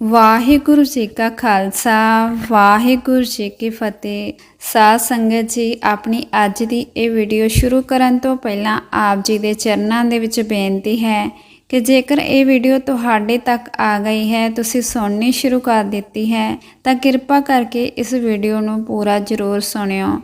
ਵਾਹਿਗੁਰੂ ਜੀ ਕਾ ਖਾਲਸਾ, ਵਾਹਿਗੁਰੂ ਜੀ ਕੀ ਫਤਿਹ। ਸਾਧ ਸੰਗਤ ਜੀ, ਆਪਣੀ ਅੱਜ ਦੀ ਇਹ ਵੀਡੀਓ ਸ਼ੁਰੂ ਕਰਨ ਤੋਂ ਪਹਿਲਾਂ ਆਪ ਜੀ ਦੇ ਚਰਨਾਂ ਦੇ ਵਿੱਚ ਬੇਨਤੀ ਹੈ ਕਿ ਜੇਕਰ ਇਹ ਵੀਡੀਓ ਤੁਹਾਡੇ ਤੱਕ ਆ ਗਈ ਹੈ, ਤੁਸੀਂ ਸੁਣਨੀ ਸ਼ੁਰੂ ਕਰ ਦਿੱਤੀ ਹੈ, ਤਾਂ ਕਿਰਪਾ ਕਰਕੇ ਇਸ ਵੀਡੀਓ ਨੂੰ ਪੂਰਾ ਜ਼ਰੂਰ ਸੁਣਿਓ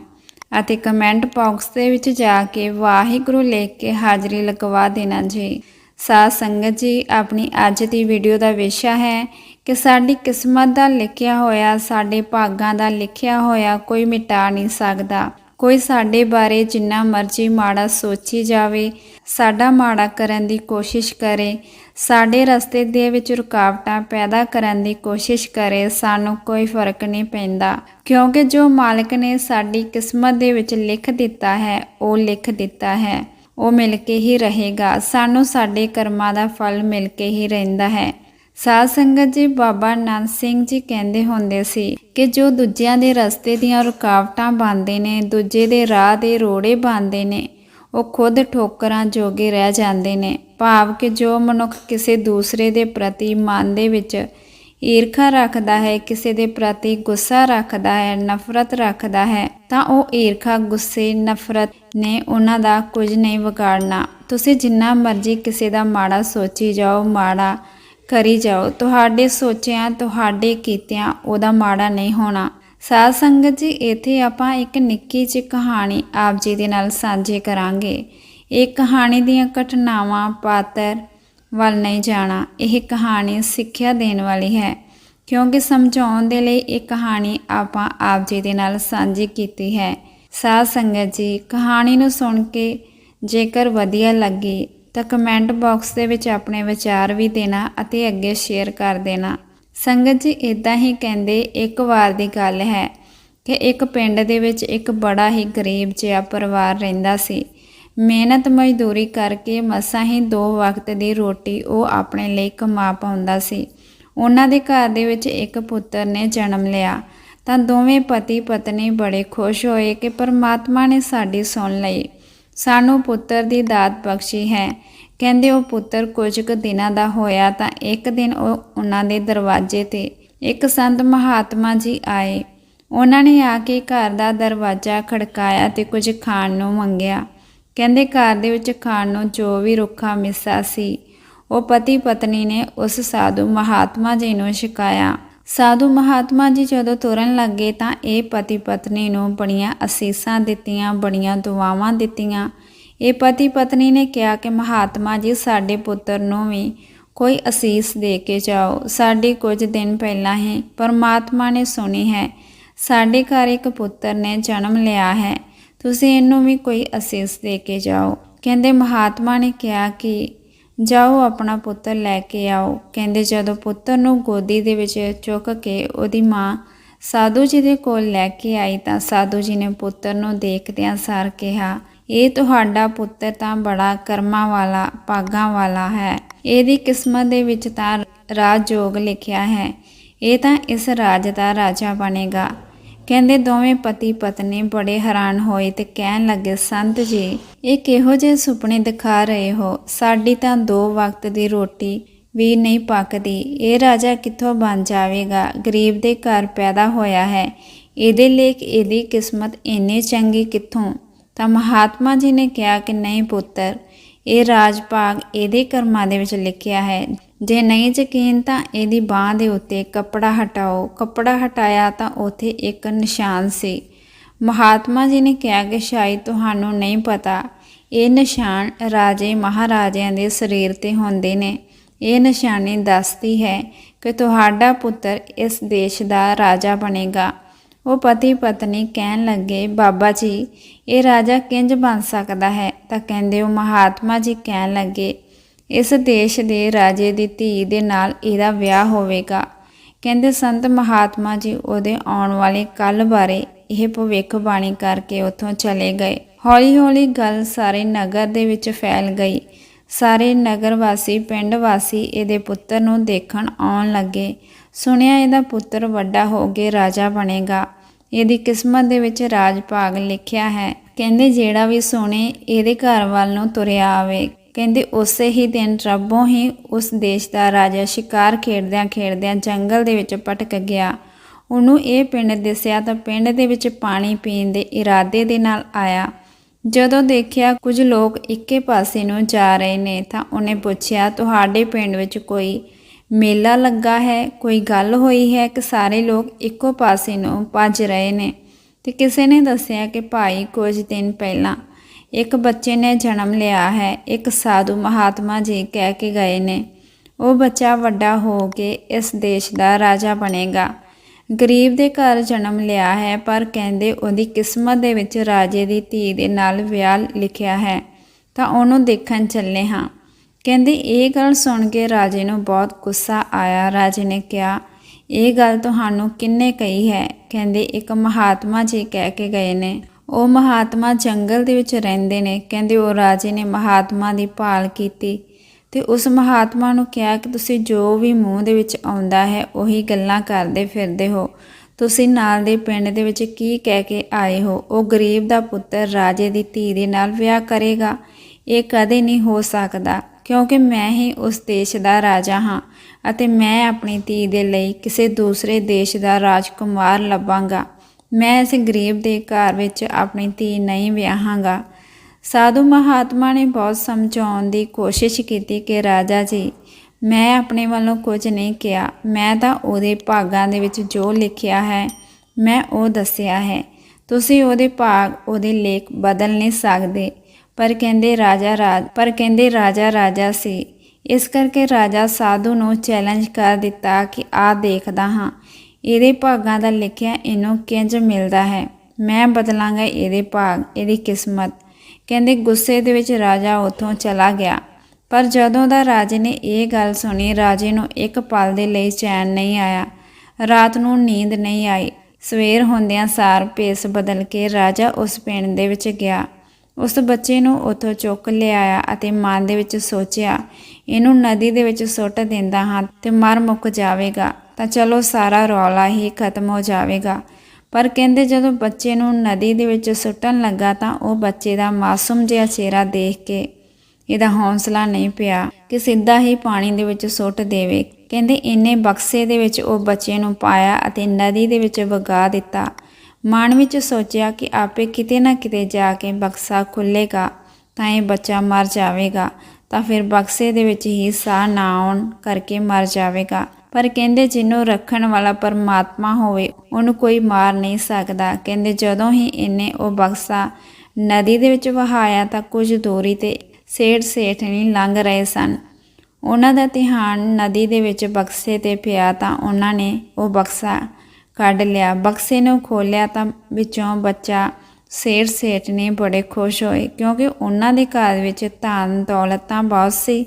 ਅਤੇ ਕਮੈਂਟ ਬਾਕਸ ਦੇ ਵਿੱਚ ਜਾ ਕੇ ਵਾਹਿਗੁਰੂ ਲਿਖ ਕੇ ਹਾਜ਼ਰੀ ਲਗਵਾ ਦੇਣਾ ਜੀ। ਸਾਧ ਸੰਗਤ ਜੀ, ਆਪਣੀ ਅੱਜ ਦੀ ਵੀਡੀਓ ਦਾ ਵਿਸ਼ਾ ਹੈ ਕਿ ਸਾਡੀ ਕਿਸਮਤ ਦਾ ਲਿਖਿਆ ਹੋਇਆ, ਸਾਡੇ ਭਾਗਾਂ ਦਾ ਲਿਖਿਆ ਹੋਇਆ ਕੋਈ ਮਿਟਾ ਨਹੀਂ ਸਕਦਾ। ਕੋਈ ਸਾਡੇ ਬਾਰੇ ਜਿੰਨਾ ਮਰਜ਼ੀ ਮਾੜਾ ਸੋਚੀ ਜਾਵੇ, ਸਾਡਾ ਮਾੜਾ ਕਰਨ ਦੀ ਕੋਸ਼ਿਸ਼ ਕਰੇ। ਸਾਡੇ ਰਸਤੇ ਦੇ ਵਿੱਚ ਰੁਕਾਵਟਾਂ ਪੈਦਾ ਕਰਨ ਦੀ ਕੋਸ਼ਿਸ਼ ਕਰੇ, ਸਾਨੂੰ ਕੋਈ ਫ਼ਰਕ ਨਹੀਂ ਪੈਂਦਾ। ਕਿਉਂਕਿ ਜੋ ਮਾਲਕ ਨੇ ਸਾਡੀ ਕਿਸਮਤ ਦੇ ਵਿੱਚ ਲਿਖ ਦਿੱਤਾ ਹੈ, ਉਹ ਲਿਖ ਦਿੱਤਾ ਹੈ। ਉਹ ਮਿਲ ਕੇ ਹੀ ਰਹੇਗਾ। ਸਾਨੂੰ ਸਾਡੇ ਕਰਮਾਂ ਦਾ ਫਲ ਮਿਲ ਕੇ ਹੀ ਰਹਿੰਦਾ ਹੈ। ਸਾਧ ਸੰਗਤ ਜੀ ਬਾਬਾ ਨਾਨਕ ਸਿੰਘ ਜੀ ਕਹਿੰਦੇ ਹੁੰਦੇ ਸੀ ਕਿ ਜੋ ਦੂਜਿਆਂ ਦੇ ਰਸਤੇ ਦੀਆਂ ਰੁਕਾਵਟਾਂ ਬਣਦੇ ਨੇ, ਦੂਜੇ ਦੇ ਰਾਹ ਦੇ ਰੋੜੇ ਬਣਦੇ ਨੇ, ਉਹ ਖੁਦ ਠੋਕਰਾਂ ਜੋਗੇ ਰਹਿ ਜਾਂਦੇ ਨੇ। ਭਾਵ ਕਿ ਜੋ ਮਨੁੱਖ ਕਿਸੇ ਦੂਸਰੇ ਦੇ ਪ੍ਰਤੀ ਮਨ ਦੇ ਵਿੱਚ ਈਰਖਾ ਰੱਖਦਾ ਹੈ, ਕਿਸੇ ਦੇ ਪ੍ਰਤੀ ਗੁੱਸਾ ਰੱਖਦਾ ਹੈ, ਨਫ਼ਰਤ ਰੱਖਦਾ ਹੈ, ਤਾਂ ਉਹ ਈਰਖਾ, ਗੁੱਸੇ, ਨਫ਼ਰਤ ਨੇ ਉਹਨਾਂ ਦਾ ਕੁਝ ਨਹੀਂ ਵਿਗਾੜਨਾ। ਤੁਸੀਂ ਜਿੰਨਾ ਮਰਜ਼ੀ ਕਿਸੇ ਦਾ ਮਾੜਾ ਸੋਚੀ ਜਾਓ, ਮਾੜਾ ਕਰੀ ਜਾਓ। ਤੁਹਾਡੇ ਸੋਚਿਆਂ, ਤੁਹਾਡੇ ਕੀਤਿਆਂ ਉਹਦਾ ਮਾੜਾ ਨਹੀਂ ਹੋਣਾ। ਸਾਧ ਸੰਗਤ ਜੀ, ਇੱਥੇ ਆਪਾਂ ਇੱਕ ਨਿੱਕੀ ਜਿਹੀ ਕਹਾਣੀ ਆਪ ਜੀ ਦੇ ਨਾਲ ਸਾਂਝੀ ਕਰਾਂਗੇ। ਇਹ ਕਹਾਣੀ ਦੀਆਂ ਘਟਨਾਵਾਂ ਪਾਤਰ ਵੱਲ ਨਹੀਂ ਜਾਣਾ। ਇਹ ਕਹਾਣੀ ਸਿੱਖਿਆ ਦੇਣ ਵਾਲੀ ਹੈ। ਕਿਉਂਕਿ ਸਮਝਾਉਣ ਦੇ ਲਈ ਇਹ ਕਹਾਣੀ ਆਪਾਂ ਆਪ ਜੀ ਦੇ ਨਾਲ ਸਾਂਝੀ ਕੀਤੀ ਹੈ। ਸਾਧ ਸੰਗਤ ਜੀ, ਕਹਾਣੀ ਨੂੰ ਸੁਣ ਕੇ ਜੇਕਰ ਵਧੀਆ ਲੱਗੇ ਤਾਂ ਕਮੈਂਟ ਬਾਕਸ ਦੇ ਵਿੱਚ ਆਪਣੇ ਵਿਚਾਰ ਵੀ ਦੇਣਾ ਅਤੇ ਅੱਗੇ ਸ਼ੇਅਰ ਕਰ ਦੇਣਾ। ਸੰਗਤ ਜੀ ਇਦਾਂ ਹੀ ਕਹਿੰਦੇ, ਇੱਕ ਵਾਰ ਦੀ ਗੱਲ ਹੈ ਕਿ ਇੱਕ ਪਿੰਡ ਦੇ ਵਿੱਚ ਇੱਕ ਬੜਾ ਹੀ ਗਰੀਬ ਜਿਹਾ ਪਰਿਵਾਰ ਰਹਿੰਦਾ ਸੀ। ਮਿਹਨਤ ਮਜ਼ਦੂਰੀ ਕਰਕੇ ਮਸਾਂ ਹੀ ਦੋ ਵਕਤ ਦੀ ਰੋਟੀ ਉਹ ਆਪਣੇ ਲਈ ਕਮਾ ਪਾਉਂਦਾ ਸੀ। ਉਹਨਾਂ ਦੇ ਘਰ ਦੇ ਵਿੱਚ ਇੱਕ ਪੁੱਤਰ ਨੇ ਜਨਮ ਲਿਆ। ਤਾਂ ਦੋਵੇਂ ਪਤੀ ਪਤਨੀ ਬੜੇ ਖੁਸ਼ ਹੋਏ ਕਿ ਪਰਮਾਤਮਾ ਨੇ ਸਾਡੀ ਸੁਣ ਲਈ। ਸਾਨੂੰ ਪੁੱਤਰ ਦੀ ਦਾਤ ਬਖਸ਼ੀ ਹੈ। ਕਹਿੰਦੇ ਉਹ ਪੁੱਤਰ ਕੁਝ ਕੁ ਦਿਨਾਂ ਦਾ ਹੋਇਆ ਤਾਂ ਇੱਕ ਦਿਨ ਉਹ ਉਹਨਾਂ ਦੇ ਦਰਵਾਜ਼ੇ ਤੇ ਇੱਕ ਸੰਤ ਮਹਾਤਮਾ ਜੀ ਆਏ। ਉਹਨਾਂ ਨੇ ਆ ਕੇ ਘਰ ਦਾ ਦਰਵਾਜ਼ਾ ਖੜਕਾਇਆ ਤੇ ਕੁਝ ਖਾਣ ਨੂੰ ਮੰਗਿਆ। ਕਹਿੰਦੇ ਘਰ ਦੇ ਵਿੱਚ ਖਾਣ ਨੂੰ ਜੋ ਵੀ ਰੁੱਖਾ ਮਿੱਸਾ ਸੀ, ਉਹ ਪਤੀ ਪਤਨੀ ਨੇ ਉਸ ਸਾਧੂ ਮਹਾਤਮਾ ਜੀ ਨੂੰ ਛਕਾਇਆ। ਸਾਧੂ ਮਹਾਤਮਾ ਜੀ ਜਦੋਂ ਤੁਰਨ ਲੱਗੇ ਤਾਂ ਇਹ ਪਤੀ ਪਤਨੀ ਨੂੰ ਬੜੀਆਂ ਅਸੀਸਾਂ ਦਿੱਤੀਆਂ, ਬੜੀਆਂ ਦੁਆਵਾਂ ਦਿੱਤੀਆਂ। ਇਹ ਪਤੀ ਪਤਨੀ ਨੇ ਕਿਹਾ ਕਿ ਮਹਾਤਮਾ ਜੀ, ਸਾਡੇ ਪੁੱਤਰ ਨੂੰ ਵੀ ਕੋਈ ਅਸੀਸ ਦੇ ਕੇ ਜਾਓ। ਸਾਡੀ ਕੁਝ ਦਿਨ ਪਹਿਲਾਂ ਹੀ ਪਰਮਾਤਮਾ ਨੇ ਸੁਣੀ ਹੈ, ਸਾਡੇ ਘਰ ਇੱਕ ਪੁੱਤਰ ਨੇ ਜਨਮ ਲਿਆ ਹੈ, ਤੁਸੀਂ ਇਹਨੂੰ ਵੀ ਕੋਈ ਅਸੀਸ ਦੇ ਕੇ ਜਾਓ। ਕਹਿੰਦੇ, ਮਹਾਤਮਾ ਨੇ ਕਿਹਾ ਕਿ ਜਾਓ, ਆਪਣਾ ਪੁੱਤਰ ਲੈ ਕੇ ਆਓ। ਕਹਿੰਦੇ, ਜਦੋਂ ਪੁੱਤਰ ਨੂੰ ਗੋਦੀ ਦੇ ਵਿੱਚ ਚੁੱਕ ਕੇ ਉਹਦੀ ਮਾਂ ਸਾਧੂ ਜੀ ਦੇ ਕੋਲ ਲੈ ਕੇ ਆਈ ਤਾਂ ਸਾਧੂ ਜੀ ਨੇ ਪੁੱਤਰ ਨੂੰ ਦੇਖਦਿਆਂ ਸਾਰ ਕਿਹਾ ਇਹ ਤੁਹਾਡਾ ਪੁੱਤਰ ਤਾਂ ਬੜਾ ਕਰਮਾਂ ਵਾਲਾ, ਭਾਗਾਂ ਵਾਲਾ ਹੈ। ਇਹਦੀ ਕਿਸਮਤ ਦੇ ਵਿੱਚ ਤਾਂ ਰਾਜਯੋਗ ਲਿਖਿਆ ਹੈ। ਇਹ ਤਾਂ ਇਸ ਰਾਜ ਦਾ ਰਾਜਾ ਬਣੇਗਾ। ਕਹਿੰਦੇ ਦੋਵੇਂ ਪਤੀ ਪਤਨੀ ਬੜੇ ਹੈਰਾਨ ਹੋਏ ਤੇ ਕਹਿਣ ਲੱਗੇ, ਸੰਤ ਜੀ, ਇਹ ਕਿਹੋ ਜਿਹੇ ਸੁਪਨੇ ਦਿਖਾ ਰਹੇ ਹੋ? ਸਾਡੀ ਤਾਂ ਦੋ ਵਕਤ ਦੀ ਰੋਟੀ ਵੀ ਨਹੀਂ ਪੱਕਦੀ। ਇਹ ਰਾਜਾ ਕਿੱਥੋਂ ਬਣ ਜਾਵੇਗਾ? ਗਰੀਬ ਦੇ ਘਰ ਪੈਦਾ ਹੋਇਆ ਹੈ। ਇਹਦੇ ਲੇਖ ਇਹਦੀ ਕਿਸਮਤ ਇੰਨੀ ਚੰਗੀ ਕਿੱਥੋਂ? ਤਾਂ ਮਹਾਤਮਾ ਜੀ ਨੇ ਕਿਹਾ ਕਿ ਨਹੀਂ ਪੁੱਤਰ, ਇਹ ਰਾਜ ਭਾਗ ਇਹਦੇ ਕਰਮਾਂ ਦੇ ਵਿੱਚ ਲਿਖਿਆ ਹੈ। ਜੇ ਨਹੀਂ ਯਕੀਨ ਤਾਂ ਇਹਦੀ ਬਾਹ ਦੇ ਉੱਤੇ ਕੱਪੜਾ ਹਟਾਓ। ਕੱਪੜਾ ਹਟਾਇਆ ਤਾਂ ਉੱਥੇ ਇੱਕ ਨਿਸ਼ਾਨ ਸੀ। ਮਹਾਤਮਾ ਜੀ ਨੇ ਕਿਹਾ ਕਿ ਸ਼ਾਇਦ ਤੁਹਾਨੂੰ ਨਹੀਂ ਪਤਾ, ਇਹ ਨਿਸ਼ਾਨ ਰਾਜੇ ਮਹਾਰਾਜਿਆਂ ਦੇ ਸਰੀਰ ਤੇ ਹੁੰਦੇ ਨੇ। ਇਹ ਨਿਸ਼ਾਨੀ ਦੱਸਦੀ ਹੈ ਕਿ ਤੁਹਾਡਾ ਪੁੱਤਰ ਇਸ ਦੇਸ਼ ਦਾ ਰਾਜਾ ਬਣੇਗਾ। ਉਹ ਪਤੀ ਪਤਨੀ ਕਹਿਣ ਲੱਗੇ, ਬਾਬਾ ਜੀ, ਇਹ ਰਾਜਾ ਕਿੰਜ ਬਣ ਸਕਦਾ ਹੈ? ਤਾਂ ਕਹਿੰਦੇ ਉਹ ਮਹਾਤਮਾ ਜੀ ਕਹਿਣ ਲੱਗੇ, ਇਸ ਦੇਸ਼ ਦੇ ਰਾਜੇ ਦੀ ਧੀ ਦੇ ਨਾਲ ਇਹਦਾ ਵਿਆਹ ਹੋਵੇਗਾ। ਕਹਿੰਦੇ ਸੰਤ ਮਹਾਤਮਾ ਜੀ ਉਹਦੇ ਆਉਣ ਵਾਲੇ ਕੱਲ ਬਾਰੇ ਇਹ ਭਵਿੱਖਬਾਣੀ ਕਰਕੇ ਉੱਥੋਂ ਚਲੇ ਗਏ। ਹੌਲੀ-ਹੌਲੀ ਗੱਲ ਸਾਰੇ ਨਗਰ ਦੇ ਵਿੱਚ ਫੈਲ ਗਈ। ਸਾਰੇ ਨਗਰ ਵਾਸੀ ਪਿੰਡ ਵਾਸੀ ਇਹਦੇ ਪੁੱਤਰ ਨੂੰ ਦੇਖਣ ਆਉਣ ਲੱਗੇ। ਸੁਣਿਆ ਇਹਦਾ ਪੁੱਤਰ ਵੱਡਾ ਹੋ ਕੇ ਰਾਜਾ ਬਣੇਗਾ। ਇਹਦੀ ਕਿਸਮਤ ਦੇ ਵਿੱਚ ਰਾਜ ਭਾਗ ਲਿਖਿਆ ਹੈ। ਕਹਿੰਦੇ, ਜਿਹੜਾ ਵੀ ਸੋਨੇ ਇਹਦੇ ਘਰ ਵੱਲ ਨੂੰ ਤੁਰਿਆ ਆਵੇ। ਕਹਿੰਦੇ, ਉਸੇ ਹੀ ਦਿਨ ਰੱਬੋਂ ਹੀ ਉਸ ਦੇਸ਼ ਦਾ ਰਾਜਾ ਸ਼ਿਕਾਰ ਖੇਡਦਿਆਂ ਖੇਡਦਿਆਂ ਜੰਗਲ ਦੇ ਵਿੱਚ ਭਟਕ ਗਿਆ। ਉਹਨੂੰ ਇਹ ਪਿੰਡ ਦਿਸਿਆ ਤਾਂ ਪਿੰਡ ਦੇ ਵਿੱਚ ਪਾਣੀ ਪੀਣ ਦੇ ਇਰਾਦੇ ਦੇ ਨਾਲ ਆਇਆ। ਜਦੋਂ ਦੇਖਿਆ ਕੁਝ ਲੋਕ ਇੱਕੇ ਪਾਸੇ ਨੂੰ ਜਾ ਰਹੇ ਨੇ ਤਾਂ ਉਹਨੇ ਪੁੱਛਿਆ, ਤੁਹਾਡੇ ਪਿੰਡ ਵਿੱਚ ਕੋਈ ਮੇਲਾ ਲੱਗਾ ਹੈ, ਕੋਈ ਗੱਲ ਹੋਈ ਹੈ, ਕਿ ਸਾਰੇ ਲੋਕ ਇੱਕੋ ਪਾਸੇ ਨੂੰ ਭੱਜ ਰਹੇ ਨੇ। ਤੇ ਕਿਸੇ ਨੇ ਦੱਸਿਆ ਕਿ ਭਾਈ ਕੁਝ ਦਿਨ ਪਹਿਲਾਂ ਇੱਕ ਬੱਚੇ ਨੇ ਜਨਮ ਲਿਆ ਹੈ, ਇੱਕ ਸਾਧੂ ਮਹਾਤਮਾ ਜੀ ਕਹਿ ਕੇ ਗਏ ਨੇ। ਉਹ ਬੱਚਾ ਵੱਡਾ ਹੋ ਕੇ ਇਸ ਦੇਸ਼ ਦਾ ਰਾਜਾ ਬਣੇਗਾ। ਗਰੀਬ ਦੇ ਘਰ ਜਨਮ ਲਿਆ ਹੈ, ਪਰ ਕਹਿੰਦੇ ਉਹਦੀ ਕਿਸਮਤ ਦੇ ਵਿੱਚ ਰਾਜੇ ਦੀ ਧੀ ਦੇ ਨਾਲ ਵਿਆਹ ਲਿਖਿਆ ਹੈ। ਤਾਂ ਉਹਨੂੰ ਦੇਖਣ ਚੱਲੇ ਹਾਂ। ਕਹਿੰਦੇ, ਇਹ ਗੱਲ ਸੁਣ ਕੇ ਰਾਜੇ ਨੂੰ ਬਹੁਤ ਗੁੱਸਾ ਆਇਆ। ਰਾਜੇ ਨੇ ਕਿਹਾ, ਇਹ ਗੱਲ ਤੁਹਾਨੂੰ ਕਿੰਨੇ ਕਹੀ ਹੈ? ਕਹਿੰਦੇ, ਇੱਕ ਮਹਾਤਮਾ ਜੀ ਕਹਿ ਕੇ ਗਏ ਨੇ। ਉਹ ਮਹਾਤਮਾ ਜੰਗਲ ਦੇ ਵਿੱਚ ਰਹਿੰਦੇ ਨੇ। ਕਹਿੰਦੇ, ਉਹ ਰਾਜੇ ਨੇ ਮਹਾਤਮਾ ਦੀ ਭਾਲ ਕੀਤੀ ਤੇ ਉਸ ਮਹਾਤਮਾ ਨੂੰ ਕਿਹਾ ਕਿ ਤੁਸੀਂ ਜੋ ਵੀ ਮੂੰਹ ਦੇ ਵਿੱਚ ਆਉਂਦਾ ਹੈ, ਉਹੀ ਗੱਲਾਂ ਕਰਦੇ ਫਿਰਦੇ ਹੋ। ਤੁਸੀਂ ਨਾਲ ਦੇ ਪਿੰਡ ਦੇ ਵਿੱਚ ਕੀ ਕਹਿ ਕੇ ਆਏ ਹੋ? ਉਹ ਗਰੀਬ ਦਾ ਪੁੱਤਰ ਰਾਜੇ ਦੀ ਧੀ ਦੇ ਨਾਲ ਵਿਆਹ ਕਰੇਗਾ। ਇਹ ਕਦੇ ਨਹੀਂ ਹੋ ਸਕਦਾ। ਕਿਉਂਕਿ ਮੈਂ ਹੀ ਉਸ ਦੇਸ਼ ਦਾ ਰਾਜਾ ਹਾਂ ਅਤੇ ਮੈਂ ਆਪਣੀ ਧੀ ਦੇ ਲਈ ਕਿਸੇ ਦੂਸਰੇ ਦੇਸ਼ ਦਾ ਰਾਜਕੁਮਾਰ ਲੱਭਾਂਗਾ। ਮੈਂ ਇਸ ਗਰੀਬ ਦੇ ਘਰ ਵਿੱਚ ਆਪਣੀ ਧੀ ਨਹੀਂ ਵਿਆਹਾਂਗਾ। ਸਾਧੂ ਮਹਾਤਮਾ ਨੇ ਬਹੁਤ ਸਮਝਾਉਣ ਦੀ ਕੋਸ਼ਿਸ਼ ਕੀਤੀ ਕਿ, ਰਾਜਾ ਜੀ, ਮੈਂ ਆਪਣੇ ਵੱਲੋਂ ਕੁਝ ਨਹੀਂ ਕਿਹਾ। ਮੈਂ ਤਾਂ ਉਹਦੇ ਭਾਗਾਂ ਦੇ ਵਿੱਚ ਜੋ ਲਿਖਿਆ ਹੈ, ਮੈਂ ਉਹ ਦੱਸਿਆ ਹੈ। ਤੁਸੀਂ ਉਹਦੇ ਭਾਗ, ਉਹਦੇ ਲੇਖ ਬਦਲ ਨਹੀਂ ਸਕਦੇ। ਪਰ ਕਹਿੰਦੇ ਰਾਜਾ ਰਾਜ ਪਰ ਕਹਿੰਦੇ ਰਾਜਾ ਰਾਜਾ ਸੀ। ਇਸ ਕਰਕੇ ਰਾਜਾ ਸਾਧੂ ਨੂੰ ਚੈਲੰਜ ਕਰ ਦਿੱਤਾ ਕਿ ਆ ਦੇਖਦਾ ਹਾਂ। ਇਹਦੇ ਭਾਗਾਂ ਦਾ ਲਿਖਿਆ ਇਹਨੂੰ ਕਿੰਜ ਮਿਲਦਾ ਹੈ? ਮੈਂ ਬਦਲਾਂਗਾ ਇਹਦੇ ਭਾਗ, ਇਹਦੀ ਕਿਸਮਤ। ਕਹਿੰਦੇ ਗੁੱਸੇ ਦੇ ਵਿੱਚ ਰਾਜਾ ਉੱਥੋਂ ਚਲਾ ਗਿਆ। ਪਰ ਜਦੋਂ ਦਾ ਰਾਜੇ ਨੇ ਇਹ ਗੱਲ ਸੁਣੀ, ਰਾਜੇ ਨੂੰ ਇੱਕ ਪਲ ਦੇ ਲਈ ਚੈਨ ਨਹੀਂ ਆਇਆ। ਰਾਤ ਨੂੰ ਨੀਂਦ ਨਹੀਂ ਆਈ। ਸਵੇਰ ਹੁੰਦਿਆਂ ਸਾਰ ਭੇਸ ਬਦਲ ਕੇ ਰਾਜਾ ਉਸ ਪਿੰਡ ਦੇ ਵਿੱਚ ਗਿਆ। ਉਸ ਬੱਚੇ ਨੂੰ ਉੱਥੋਂ ਚੁੱਕ ਲਿਆਇਆ ਅਤੇ ਮਨ ਦੇ ਵਿੱਚ ਸੋਚਿਆ, ਇਹਨੂੰ ਨਦੀ ਦੇ ਵਿੱਚ ਸੁੱਟ ਦਿੰਦਾ ਹਾਂ ਤੇ ਮਰ ਮੁੱਕ ਜਾਵੇਗਾ, ਤਾਂ ਚਲੋ ਸਾਰਾ ਰੌਲਾ ਹੀ ਖਤਮ ਹੋ ਜਾਵੇਗਾ। ਪਰ ਕਹਿੰਦੇ ਜਦੋਂ ਬੱਚੇ ਨੂੰ ਨਦੀ ਦੇ ਵਿੱਚ ਸੁੱਟਣ ਲੱਗਾ ਤਾਂ ਉਹ ਬੱਚੇ ਦਾ ਮਾਸੂਮ ਜਿਹਾ ਚਿਹਰਾ ਦੇਖ ਕੇ ਇਹਦਾ ਹੌਸਲਾ ਨਹੀਂ ਪਿਆ ਕਿ ਸਿੱਧਾ ਹੀ ਪਾਣੀ ਦੇ ਵਿੱਚ ਸੁੱਟ ਦੇਵੇ। ਕਹਿੰਦੇ ਇੰਨੇ ਬਕਸੇ ਦੇ ਵਿੱਚ ਉਹ ਬੱਚੇ ਨੂੰ ਪਾਇਆ ਅਤੇ ਨਦੀ ਦੇ ਵਿੱਚ ਵਗਾ ਦਿੱਤਾ। ਮਨ ਵਿੱਚ ਸੋਚਿਆ ਕਿ ਆਪੇ ਕਿਤੇ ਨਾ ਕਿਤੇ ਜਾ ਕੇ ਬਕਸਾ ਖੁੱਲੇਗਾ, ਤਾਂ ਇਹ ਬੱਚਾ ਮਰ ਜਾਵੇਗਾ। ਤਾਂ ਫਿਰ ਬਕਸੇ ਦੇ ਵਿੱਚ ਹੀ ਸਾਹ ਨਾ ਆਉਣ ਕਰਕੇ ਮਰ ਜਾਵੇਗਾ। ਪਰ ਕਹਿੰਦੇ ਜਿਹਨੂੰ ਰੱਖਣ ਵਾਲਾ ਪਰਮਾਤਮਾ ਹੋਵੇ, ਉਹਨੂੰ ਕੋਈ ਮਾਰ ਨਹੀਂ ਸਕਦਾ। ਕਹਿੰਦੇ ਜਦੋਂ ਹੀ ਇਹਨੇ ਉਹ ਬਕਸਾ ਨਦੀ ਦੇ ਵਿੱਚ ਵਹਾਇਆ, ਤਾਂ ਕੁਝ ਦੂਰੀ ਤੇ ਸੇਠ ਸੇਠਣੀ ਲੰਘ ਰਹੇ ਸਨ। ਉਹਨਾਂ ਦਾ ਧਿਆਨ ਨਦੀ ਦੇ ਵਿੱਚ ਬਕਸੇ ਤੇ ਪਿਆ, ਤਾਂ ਉਹਨਾਂ ਨੇ ਉਹ ਬਕਸਾ ਕੱਢ ਲਿਆ। ਬਕਸੇ ਨੂੰ ਖੋਲਿਆ ਤਾਂ ਵਿੱਚੋਂ ਬੱਚਾ ਸੇਠ ਸੇਠ ਨੇ ਬੜੇ ਖੁਸ਼ ਹੋਏ ਕਿਉਂਕਿ ਉਹਨਾਂ ਦੇ ਘਰ ਵਿੱਚ ਧਨ ਦੌਲਤ ਤਾਂ ਬਹੁਤ ਸੀ,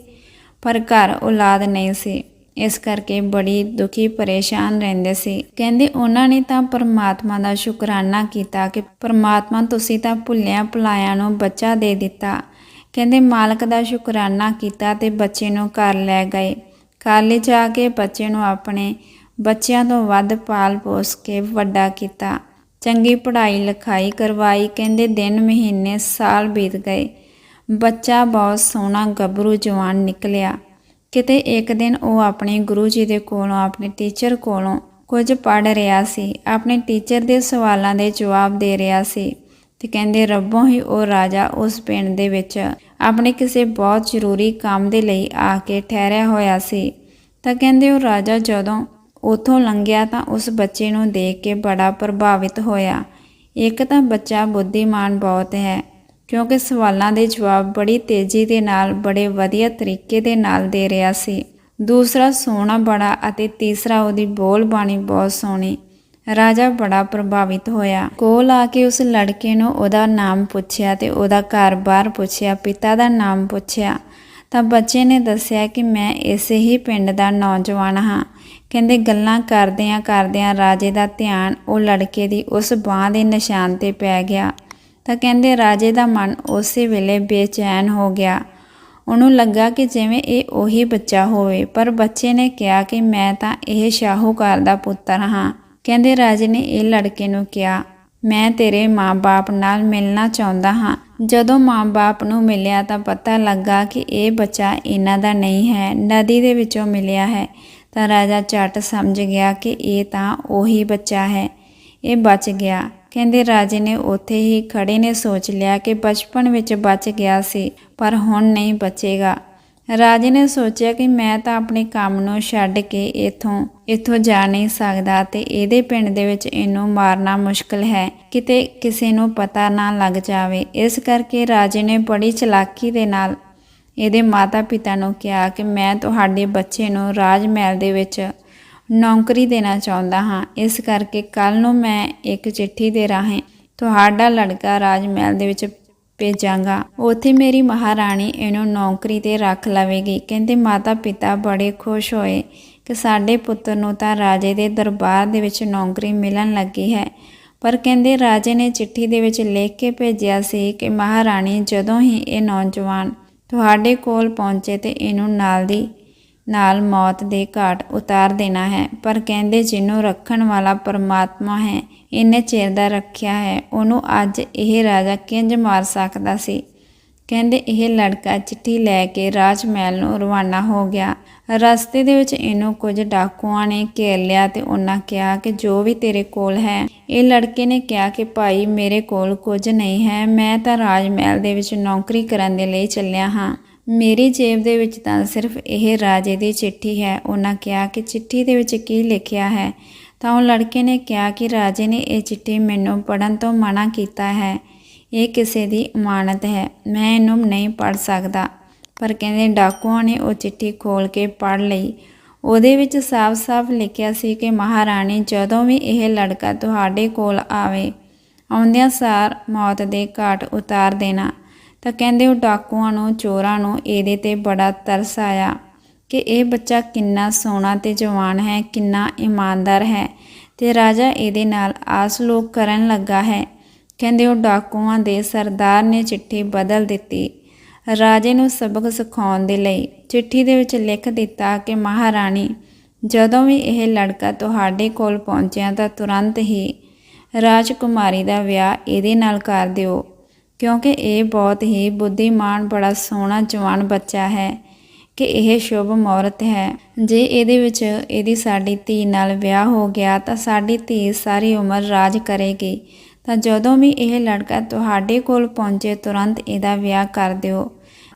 ਪਰ ਘਰ ਔਲਾਦ ਨਹੀਂ ਸੀ। ਇਸ ਕਰਕੇ ਬੜੀ ਦੁਖੀ ਪਰੇਸ਼ਾਨ ਰਹਿੰਦੇ ਸੀ। ਕਹਿੰਦੇ ਉਹਨਾਂ ਨੇ ਤਾਂ ਪਰਮਾਤਮਾ ਦਾ ਸ਼ੁਕਰਾਨਾ ਕੀਤਾ ਕਿ ਪਰਮਾਤਮਾ ਤੁਸੀਂ ਤਾਂ ਭੁੱਲਿਆਂ ਭੁਲਾਇਆਂ ਨੂੰ ਬੱਚਾ ਦੇ ਦਿੱਤਾ। ਕਹਿੰਦੇ ਮਾਲਕ ਦਾ ਸ਼ੁਕਰਾਨਾ ਕੀਤਾ ਤੇ ਬੱਚੇ ਨੂੰ ਘਰ ਲੈ ਗਏ। ਘਰ ਲੈ ਜਾ ਕੇ ਬੱਚੇ ਨੂੰ ਆਪਣੇ ਬੱਚਿਆਂ ਤੋਂ ਵੱਧ ਪਾਲ ਪੋਸ ਕੇ ਵੱਡਾ ਕੀਤਾ। ਚੰਗੀ ਪੜ੍ਹਾਈ ਲਿਖਾਈ ਕਰਵਾਈ ਕਹਿੰਦੇ ਦਿਨ ਮਹੀਨੇ ਸਾਲ ਬੀਤ ਗਏ। ਬੱਚਾ ਬਹੁਤ ਸੋਹਣਾ ਗੱਭਰੂ ਜਵਾਨ ਨਿਕਲਿਆ। ਕਿਤੇ ਇੱਕ ਦਿਨ ਉਹ ਆਪਣੇ ਗੁਰੂ ਜੀ ਦੇ ਕੋਲੋਂ, ਆਪਣੇ ਟੀਚਰ ਕੋਲੋਂ ਕੁਝ ਪੜ੍ਹ ਰਿਹਾ ਸੀ। ਆਪਣੇ ਟੀਚਰ ਦੇ ਸਵਾਲਾਂ ਦੇ ਜਵਾਬ ਦੇ ਰਿਹਾ ਸੀ ਤੇ ਕਹਿੰਦੇ ਰੱਬੋਂ ਹੀ ਉਹ ਰਾਜਾ ਉਸ ਪਿੰਡ ਦੇ ਵਿੱਚ ਆਪਣੇ ਕਿਸੇ ਬਹੁਤ ਜ਼ਰੂਰੀ ਕੰਮ ਦੇ ਲਈ ਆ ਕੇ ਠਹਿਰਿਆ ਹੋਇਆ ਸੀ। ਤਾਂ ਕਹਿੰਦੇ ਉਹ ਰਾਜਾ ਜਦੋਂ ਉਥੋਂ ਲੰਘਿਆ ਤਾਂ ਉਸ ਬੱਚੇ ਨੂੰ ਦੇਖ ਕੇ ਬੜਾ ਪ੍ਰਭਾਵਿਤ ਹੋਇਆ। ਇੱਕ ਤਾਂ ਬੱਚਾ ਬੁੱਧੀਮਾਨ ਬਹੁਤ ਹੈ, ਕਿਉਂਕਿ ਸਵਾਲਾਂ ਦੇ ਜਵਾਬ ਬੜੀ ਤੇਜ਼ੀ ਦੇ ਨਾਲ, ਬੜੇ ਵਧੀਆ ਤਰੀਕੇ ਦੇ ਨਾਲ ਦੇ ਰਿਹਾ ਸੀ। ਦੂਸਰਾ ਸੋਹਣਾ ਬੜਾ ਅਤੇ ਤੀਸਰਾ ਉਹਦੀ ਬੋਲ ਬਾਣੀ ਬਹੁਤ ਸੋਹਣੀ। ਰਾਜਾ ਬੜਾ ਪ੍ਰਭਾਵਿਤ ਹੋਇਆ। ਕੋਲ ਆ ਕੇ ਉਸ ਲੜਕੇ ਨੂੰ ਉਹਦਾ ਨਾਮ ਪੁੱਛਿਆ ਤੇ ਉਹਦਾ ਘਰ-ਬਾਰ ਪੁੱਛਿਆ, ਪਿਤਾ ਦਾ ਨਾਮ ਪੁੱਛਿਆ। ਤਾਂ ਬੱਚੇ ਨੇ ਦੱਸਿਆ ਕਿ ਮੈਂ ਇਸੇ ਹੀ ਪਿੰਡ ਦਾ ਨੌਜਵਾਨ ਹਾਂ। ਕਹਿੰਦੇ ਗੱਲਾਂ ਕਰਦਿਆਂ ਕਰਦਿਆਂ ਰਾਜੇ ਦਾ ਧਿਆਨ ਉਹ ਲੜਕੇ ਦੀ ਉਸ ਬਾਹ ਦੇ ਨਿਸ਼ਾਨ ਤੇ ਪੈ ਗਿਆ। ਤਾਂ ਕਹਿੰਦੇ ਰਾਜੇ ਦਾ ਮਨ ਉਸੇ ਵੇਲੇ ਬੇਚੈਨ ਹੋ ਗਿਆ। ਉਹਨੂੰ ਲੱਗਾ ਕਿ ਜਿਵੇਂ ਇਹ ਉਹੀ ਬੱਚਾ ਹੋਵੇ, ਪਰ ਬੱਚੇ ਨੇ ਕਿਹਾ ਕਿ ਮੈਂ ਤਾਂ ਇਹ ਸ਼ਾਹੂਕਾਰ ਦਾ ਪੁੱਤਰ ਹਾਂ। ਕਹਿੰਦੇ ਰਾਜੇ ਨੇ ਇਹ ਲੜਕੇ ਨੂੰ ਕਿਹਾ, ਮੈਂ ਤੇਰੇ ਮਾਂ-ਬਾਪ ਨਾਲ ਮਿਲਣਾ ਚਾਹੁੰਦਾ ਹਾਂ। ਜਦੋਂ ਮਾਂ-ਬਾਪ ਨੂੰ ਮਿਲਿਆ ਤਾਂ ਪਤਾ ਲੱਗਾ ਕਿ ਇਹ ਬੱਚਾ ਇਹਨਾਂ ਦਾ ਨਹੀਂ ਹੈ, ਨਦੀ ਦੇ ਵਿੱਚੋਂ ਮਿਲਿਆ ਹੈ। ਤਾਂ ਰਾਜਾ ਝਟ ਸਮਝ ਗਿਆ ਕਿ ਇਹ ਤਾਂ ਉਹੀ ਬੱਚਾ ਹੈ। ਇਹ ਬਚ ਗਿਆ। ਕਹਿੰਦੇ ਰਾਜੇ ਨੇ ਉੱਥੇ ਹੀ ਖੜੇ ਨੇ, ਸੋਚ ਲਿਆ ਕਿ ਬਚਪਨ ਵਿੱਚ ਬਚ ਗਿਆ ਸੀ, ਪਰ ਹੁਣ ਨਹੀਂ ਬਚੇਗਾ। ਰਾਜੇ ਨੇ ਸੋਚਿਆ ਕਿ ਮੈਂ ਤਾਂ ਆਪਣੇ ਕੰਮ ਨੂੰ ਛੱਡ ਕੇ ਇਥੋਂ ਇਥੋਂ ਜਾ ਨਹੀਂ ਸਕਦਾ ਤੇ ਇਹਦੇ ਪਿੰਡ ਦੇ ਵਿੱਚ ਇਹਨੂੰ ਮਾਰਨਾ ਮੁਸ਼ਕਲ ਹੈ। ਕਿਤੇ ਕਿਸੇ ਨੂੰ ਪਤਾ ਨਾ ਲੱਗ ਜਾਵੇ। ਇਸ ਕਰਕੇ ਰਾਜੇ ਨੇ ਬੜੀ ਚਲਾਕੀ ਦੇ ਨਾਲ ਇਹਦੇ ਮਾਤਾ-ਪਿਤਾ ਨੂੰ ਕਿਹਾ ਕਿ ਮੈਂ ਤੁਹਾਡੇ ਬੱਚੇ ਨੂੰ ਰਾਜ ਮਹਿਲ ਦੇ ਵਿੱਚ ਨੌਕਰੀ ਦੇਣਾ ਚਾਹੁੰਦਾ ਹਾਂ। ਇਸ ਕਰਕੇ ਕੱਲ ਨੂੰ ਮੈਂ ਇੱਕ ਚਿੱਠੀ ਦੇ ਰਾਹੀਂ ਤੁਹਾਡਾ ਲੜਕਾ ਰਾਜ ਮਹਿਲ ਦੇ ਵਿੱਚ ਭੇਜਾਂਗਾ। ਉੱਥੇ ਮੇਰੀ ਮਹਾਰਾਣੀ ਇਹਨੂੰ ਨੌਕਰੀ ਤੇ ਰੱਖ ਲਵੇਗੀ। ਕਹਿੰਦੇ ਮਾਤਾ-ਪਿਤਾ ਬੜੇ ਖੁਸ਼ ਹੋਏ ਕਿ ਸਾਡੇ ਪੁੱਤਰ ਨੂੰ ਤਾਂ ਰਾਜੇ ਦੇ ਦਰਬਾਰ ਦੇ ਵਿੱਚ ਨੌਕਰੀ ਮਿਲਣ ਲੱਗੀ ਹੈ। ਪਰ ਕਹਿੰਦੇ ਰਾਜੇ ਨੇ ਚਿੱਠੀ ਦੇ ਵਿੱਚ ਲਿਖ ਕੇ ਭੇਜਿਆ ਸੀ ਕਿ ਮਹਾਰਾਣੀ ਜਦੋਂ ਹੀ ਇਹ ਨੌਜਵਾਨ ਤੁਹਾਡੇ ਕੋਲ ਪਹੁੰਚੇ ਤੇ ਇਹਨੂੰ ਨਾਲ ਦੀ ਨਾਲ ਮੌਤ ਦੇ ਘਾਟ ਉਤਾਰ ਦੇਣਾ ਹੈ। ਪਰ ਕਹਿੰਦੇ ਜਿਹਨੂੰ ਰੱਖਣ ਵਾਲਾ ਪਰਮਾਤਮਾ ਹੈ, ਇਹਨੇ ਚਿਰ ਦਾ ਰੱਖਿਆ ਹੈ। ਉਹਨੂੰ ਅੱਜ ਇਹ ਰਾਜਾ ਕਿੰਜ ਮਾਰ ਸਕਦਾ ਸੀ? ਕਹਿੰਦੇ ਇਹ ਲੜਕਾ ਚਿੱਠੀ ਲੈ ਕੇ ਰਾਜ ਮਹਿਲ ਨੂੰ ਰਵਾਨਾ ਹੋ ਗਿਆ। ਰਸਤੇ ਦੇ ਵਿੱਚ ਇਹਨੂੰ ਕੁਝ ਡਾਕੂਆਂ ਨੇ ਘੇਰ ਲਿਆ ਤੇ ਉਹਨਾਂ ਕਿਹਾ ਕਿ ਜੋ ਵੀ ਤੇਰੇ ਕੋਲ ਹੈ, ਇਹ ਲੜਕੇ ਨੇ ਕਿਹਾ ਕਿ ਭਾਈ ਮੇਰੇ ਕੋਲ ਕੁਝ ਨਹੀਂ ਹੈ, ਮੈਂ ਤਾਂ ਰਾਜ ਮਹਿਲ ਦੇ ਵਿੱਚ ਨੌਕਰੀ ਕਰਨ ਦੇ ਲਈ ਚੱਲਿਆ ਹਾਂ। ਮੇਰੀ ਜੇਬ ਦੇ ਵਿੱਚ ਤਾਂ ਸਿਰਫ ਇਹ ਰਾਜੇ ਦੀ ਚਿੱਠੀ ਹੈ, ਉਹਨਾਂ ਕਿਹਾ ਕਿ ਚਿੱਠੀ ਦੇ ਵਿੱਚ ਕੀ ਲਿਖਿਆ ਹੈ। ਤਾਂ ਉਹ ਲੜਕੇ ਨੇ ਕਿਹਾ ਕਿ ਰਾਜੇ ਨੇ ਇਹ ਚਿੱਠੀ ਮੈਨੂੰ ਪੜਨ ਤੋਂ ਮਨਾ ਕੀਤਾ ਹੈ। ਇਹ ਕਿਸੇ ਦੀ ਅਮਾਨਤ ਹੈ। ਮੈਂ ਇਹਨੂੰ ਨਹੀਂ ਪੜ ਸਕਦਾ। ਪਰ ਕਹਿੰਦੇ ਡਾਕੂਆਂ ਨੇ ਉਹ ਚਿੱਠੀ ਖੋਲ ਕੇ ਪੜ ਲਈ। ਉਹਦੇ ਵਿੱਚ ਸਾਫ਼-ਸਾਫ਼ ਲਿਖਿਆ ਸੀ ਕਿ, ਮਹਾਰਾਣੀ, ਜਦੋਂ ਵੀ ਇਹ ਲੜਕਾ ਤੁਹਾਡੇ ਕੋਲ ਆਵੇ, ਆਉਂਦਿਆਂ ਸਾਰ ਮੌਤ ਦੇ ਘਾਟ ਉਤਾਰ ਦੇਣਾ। ਤਾਂ ਕਹਿੰਦੇ ਉਹ ਡਾਕੂਆਂ ਨੂੰ, ਚੋਰਾਂ ਨੂੰ ਇਹਦੇ ਤੇ ਬੜਾ ਤਰਸ ਆਇਆ ਕਿ ਇਹ ਬੱਚਾ ਕਿੰਨਾ ਸੋਹਣਾ ਤੇ ਜਵਾਨ ਹੈ, ਕਿੰਨਾ ਇਮਾਨਦਾਰ ਹੈ ਤੇ ਰਾਜਾ ਇਹਦੇ ਨਾਲ ਆਸ ਲੋਕ ਕਰਨ ਲੱਗਾ ਹੈ। ਕਹਿੰਦੇ ਉਹ ਡਾਕੂਆਂ ਦੇ ਸਰਦਾਰ ਨੇ ਚਿੱਠੀ ਬਦਲ ਦਿੱਤੀ। ਰਾਜੇ ਨੂੰ ਸਬਕ ਸਿਖਾਉਣ ਦੇ ਲਈ ਚਿੱਠੀ ਦੇ ਵਿੱਚ ਲਿਖ ਦਿੱਤਾ ਕਿ, ਮਹਾਰਾਣੀ, ਜਦੋਂ ਵੀ ਇਹ ਲੜਕਾ ਤੁਹਾਡੇ ਕੋਲ ਪਹੁੰਚਿਆ ਤਾਂ ਤੁਰੰਤ ਹੀ ਰਾਜਕੁਮਾਰੀ ਦਾ ਵਿਆਹ ਇਹਦੇ ਨਾਲ ਕਰ ਦਿਓ, ਕਿਉਂਕਿ ਇਹ ਬਹੁਤ ਹੀ ਬੁੱਧੀਮਾਨ, ਬੜਾ ਸੋਹਣਾ, ਜਵਾਨ ਬੱਚਾ ਹੈ ਕਿ ਇਹ ਸ਼ੁਭ ਮੌਰਤ ਹੈ। ਜੇ ਇਹਦੇ ਵਿੱਚ ਇਹਦੀ ਸਾਡੀ ਧੀ ਨਾਲ ਵਿਆਹ ਹੋ ਗਿਆ ਤਾਂ ਸਾਡੀ ਧੀ ਸਾਰੀ ਉਮਰ ਰਾਜ ਕਰੇਗੀ। ਤਾਂ ਜਦੋਂ ਵੀ ਇਹ ਲੜਕਾ ਤੁਹਾਡੇ ਕੋਲ ਪਹੁੰਚੇ, ਤੁਰੰਤ ਇਹਦਾ ਵਿਆਹ ਕਰ ਦਿਓ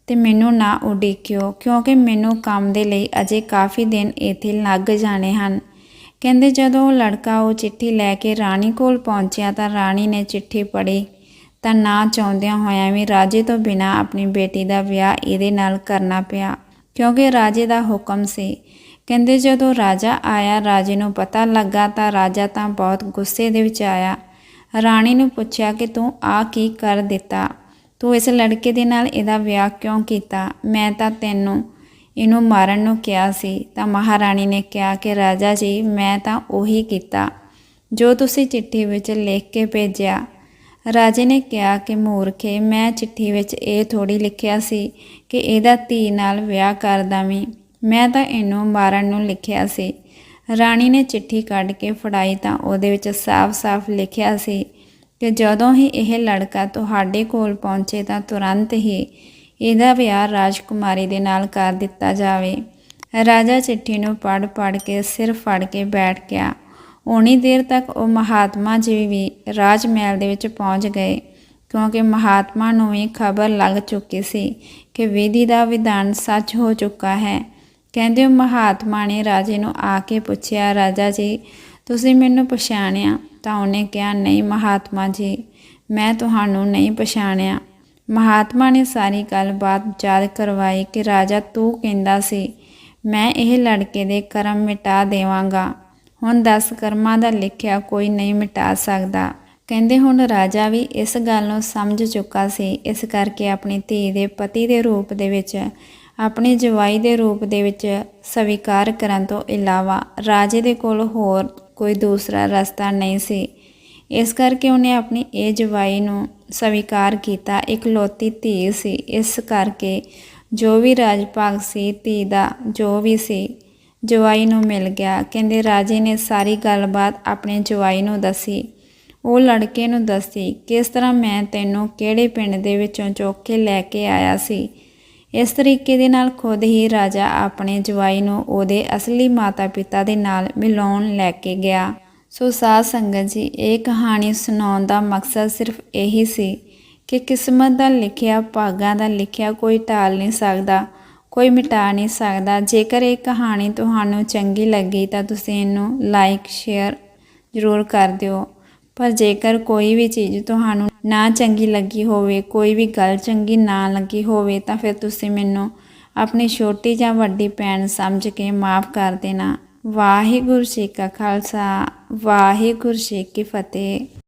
ਤੇ ਮੈਨੂੰ ਨਾ ਉਡੀਕਿਓ, ਕਿਉਂਕਿ ਮੈਨੂੰ ਕੰਮ ਦੇ ਲਈ ਅਜੇ ਕਾਫੀ ਦਿਨ ਇੱਥੇ ਲੱਗ ਜਾਣੇ ਹਨ। ਕਹਿੰਦੇ ਜਦੋਂ ਉਹ ਲੜਕਾ ਉਹ ਚਿੱਠੀ ਲੈ ਕੇ ਰਾਣੀ ਕੋਲ ਪਹੁੰਚਿਆ ਤਾਂ ਰਾਣੀ ਨੇ ਚਿੱਠੀ ਪੜ੍ਹੀ। ਤਾਂ ਨਾ ਚਾਹੁੰਦਿਆਂ ਹੋਇਆਂ ਵੀ ਰਾਜੇ ਤੋਂ ਬਿਨਾ ਆਪਣੀ ਬੇਟੀ ਦਾ ਵਿਆਹ ਇਹਦੇ ਨਾਲ ਕਰਨਾ ਪਿਆ, ਕਿਉਂਕਿ ਰਾਜੇ ਦਾ ਹੁਕਮ ਸੀ। ਕਹਿੰਦੇ ਜਦੋਂ ਰਾਜਾ ਆਇਆ, ਰਾਜੇ ਨੂੰ ਪਤਾ ਲੱਗਾ ਤਾਂ ਰਾਜਾ ਤਾਂ ਬਹੁਤ ਗੁੱਸੇ ਦੇ ਵਿੱਚ ਆਇਆ। ਰਾਣੀ ਨੂੰ ਪੁੱਛਿਆ ਕਿ ਤੂੰ ਆ ਕੀ ਕਰ ਦਿੱਤਾ? ਤੂੰ ਇਸ ਲੜਕੇ ਦੇ ਨਾਲ ਇਹਦਾ ਵਿਆਹ ਕਿਉਂ ਕੀਤਾ? ਮੈਂ ਤਾਂ ਤੈਨੂੰ ਇਹਨੂੰ ਮਾਰਨ ਨੂੰ ਕਿਹਾ ਸੀ। ਤਾਂ ਮਹਾਰਾਣੀ ਨੇ ਕਿਹਾ ਕਿ, ਰਾਜਾ ਜੀ, ਮੈਂ ਤਾਂ ਉਹੀ ਕੀਤਾ ਜੋ ਤੁਸੀਂ ਚਿੱਠੀ ਵਿੱਚ ਲਿਖ ਕੇ ਭੇਜਿਆ। ਰਾਜੇ ਨੇ ਕਿਹਾ ਕਿ, ਮੂਰਖੇ, ਮੈਂ ਚਿੱਠੀ ਵਿੱਚ ਇਹ ਥੋੜੀ ਲਿਖਿਆ ਸੀ ਕਿ ਇਹਦਾ ਧੀ ਨਾਲ ਵਿਆਹ ਕਰ ਦਾਵੀਂ। ਮੈਂ ਤਾਂ ਇਹਨੂੰ ਮਾਰਨ ਨੂੰ ਲਿਖਿਆ ਸੀ। ਰਾਣੀ ਨੇ ਚਿੱਠੀ ਕੱਢ ਕੇ ਫੜਾਈ ਤਾਂ ਉਹਦੇ ਵਿੱਚ ਸਾਫ਼-ਸਾਫ਼ ਲਿਖਿਆ ਸੀ ਕਿ ਜਦੋਂ ਹੀ ਇਹ ਲੜਕਾ ਤੁਹਾਡੇ ਕੋਲ ਪਹੁੰਚੇ ਤਾਂ ਤੁਰੰਤ ਹੀ ਇਹਦਾ ਵਿਆਹ ਰਾਜਕੁਮਾਰੀ ਦੇ ਨਾਲ ਕਰ ਦਿੱਤਾ ਜਾਵੇ। ਰਾਜਾ ਚਿੱਠੀ ਨੂੰ ਪੜ੍ਹ ਪੜ੍ਹ ਕੇ ਸਿਰ ਫੜ ਕੇ ਬੈਠ ਗਿਆ। ਉਨੀ ਦੇਰ ਤੱਕ ਉਹ ਮਹਾਤਮਾ ਜੀ ਵੀ ਰਾਜ ਮਹਿਲ ਦੇ ਵਿੱਚ ਪਹੁੰਚ ਗਏ, ਕਿਉਂਕਿ ਮਹਾਤਮਾ ਨੂੰ ਵੀ ਖਬਰ ਲੱਗ ਚੁੱਕੀ ਸੀ ਕਿ ਵਿਧੀ ਦਾ ਵਿਧਾਨ ਸੱਚ ਹੋ ਚੁੱਕਾ ਹੈ। ਕਹਿੰਦੇ ਉਹ ਮਹਾਤਮਾ ਨੇ ਰਾਜੇ ਨੂੰ ਆ ਕੇ ਪੁੱਛਿਆ, ਰਾਜਾ ਜੀ, ਤੁਸੀਂ ਮੈਨੂੰ ਪਛਾਣਿਆ? ਤਾਂ ਉਹਨੇ ਕਿਹਾ, ਨਹੀਂ ਮਹਾਤਮਾ ਜੀ, ਮੈਂ ਤੁਹਾਨੂੰ ਨਹੀਂ ਪਛਾਣਿਆ। ਮਹਾਤਮਾ ਨੇ ਸਾਰੀ ਗੱਲਬਾਤ ਯਾਦ ਕਰਵਾਈ ਕਿ ਰਾਜਾ ਤੂੰ ਕਹਿੰਦਾ ਸੀ, ਮੈਂ ਇਹ ਲੜਕੇ ਦੇ ਕਰਮ ਮਿਟਾ ਦੇਵਾਂਗਾ। ਹੁਣ 10 ਕਰਮਾਂ ਦਾ ਲਿਖਿਆ ਕੋਈ ਨਹੀਂ ਮਿਟਾ ਸਕਦਾ। ਕਹਿੰਦੇ ਹੁਣ ਰਾਜਾ ਵੀ ਇਸ ਗੱਲ ਨੂੰ ਸਮਝ ਚੁੱਕਾ ਸੀ, ਇਸ ਕਰਕੇ ਆਪਣੀ ਧੀ ਦੇ ਪਤੀ ਦੇ ਰੂਪ ਦੇ ਵਿੱਚ ਆਪਣੇ ਜਵਾਈ ਦੇ ਰੂਪ ਦੇ ਵਿੱਚ ਸਵੀਕਾਰ ਕਰਨ ਤੋਂ ਇਲਾਵਾ ਰਾਜੇ ਦੇ ਕੋਲ ਹੋਰ ਕੋਈ ਦੂਸਰਾ ਰਸਤਾ ਨਹੀਂ ਸੀ। ਇਸ ਕਰਕੇ ਉਹਨੇ ਆਪਣੀ ਇਹ ਜਵਾਈ ਨੂੰ ਸਵੀਕਾਰ ਕੀਤਾ। ਇਕਲੌਤੀ ਧੀ ਸੀ। ਇਸ ਕਰਕੇ ਜੋ ਵੀ ਰਾਜ ਭਾਗ ਸੀ, ਧੀ ਦਾ ਜੋ ਵੀ ਸੀ, ਜਵਾਈ ਨੂੰ ਮਿਲ ਗਿਆ। ਕਹਿੰਦੇ ਰਾਜੇ ਨੇ ਸਾਰੀ ਗੱਲਬਾਤ ਆਪਣੇ ਜਵਾਈ ਨੂੰ ਦੱਸੀ। ਉਹ ਲੜਕੇ ਨੂੰ ਦੱਸੀ ਕਿਸ ਤਰ੍ਹਾਂ ਮੈਂ ਤੈਨੂੰ ਕਿਹੜੇ ਪਿੰਡ ਦੇ ਵਿੱਚੋਂ ਚੁੱਕ ਕੇ ਲੈ ਕੇ ਆਇਆ ਸੀ? ਇਸ ਤਰੀਕੇ ਦੇ ਨਾਲ ਖੁਦ ਹੀ ਰਾਜਾ ਆਪਣੇ ਜਵਾਈ ਨੂੰ ਉਹਦੇ ਅਸਲੀ ਮਾਤਾ-ਪਿਤਾ ਦੇ ਨਾਲ ਮਿਲਾਉਣ ਲੈ ਕੇ ਗਿਆ। ਸੋ ਸਾਧ ਸੰਗਤ ਜੀ, ਇਹ ਕਹਾਣੀ ਸੁਣਾਉਣ ਦਾ ਮਕਸਦ ਸਿਰਫ ਇਹੀ ਸੀ ਕਿ ਕਿਸਮਤ ਦਾ ਲਿਖਿਆ, ਭਾਗਾਂ ਦਾ ਲਿਖਿਆ ਕੋਈ ਟਾਲ ਨਹੀਂ ਸਕਦਾ, ਕੋਈ ਮਿਟਾ ਨਹੀਂ ਸਕਦਾ। ਜੇਕਰ ਇਹ ਕਹਾਣੀ ਤੁਹਾਨੂੰ ਚੰਗੀ ਲੱਗੀ ਤਾਂ ਤੁਸੀਂ ਇਹਨੂੰ ਲਾਈਕ ਸ਼ੇਅਰ ਜ਼ਰੂਰ ਕਰ ਦਿਓ। ਪਰ ਜੇਕਰ ਕੋਈ ਵੀ ਚੀਜ਼ ਤੁਹਾਨੂੰ ਨਾ ਚੰਗੀ ਲੱਗੀ ਹੋਵੇ, ਕੋਈ ਵੀ ਗੱਲ ਚੰਗੀ ਨਾ ਲੱਗੀ ਹੋਵੇ, ਤਾਂ ਫਿਰ ਤੁਸੀਂ ਮੈਨੂੰ ਆਪਣੀ ਛੋਟੀ ਜਾਂ ਵੱਡੀ ਭੈਣ ਸਮਝ ਕੇ ਮਾਫ ਕਰ ਦੇਣਾ। ਵਾਹਿਗੁਰੂ ਜੀ ਕਾ ਖਾਲਸਾ, ਵਾਹਿਗੁਰੂ ਜੀ ਕੀ ਫਤਿਹ।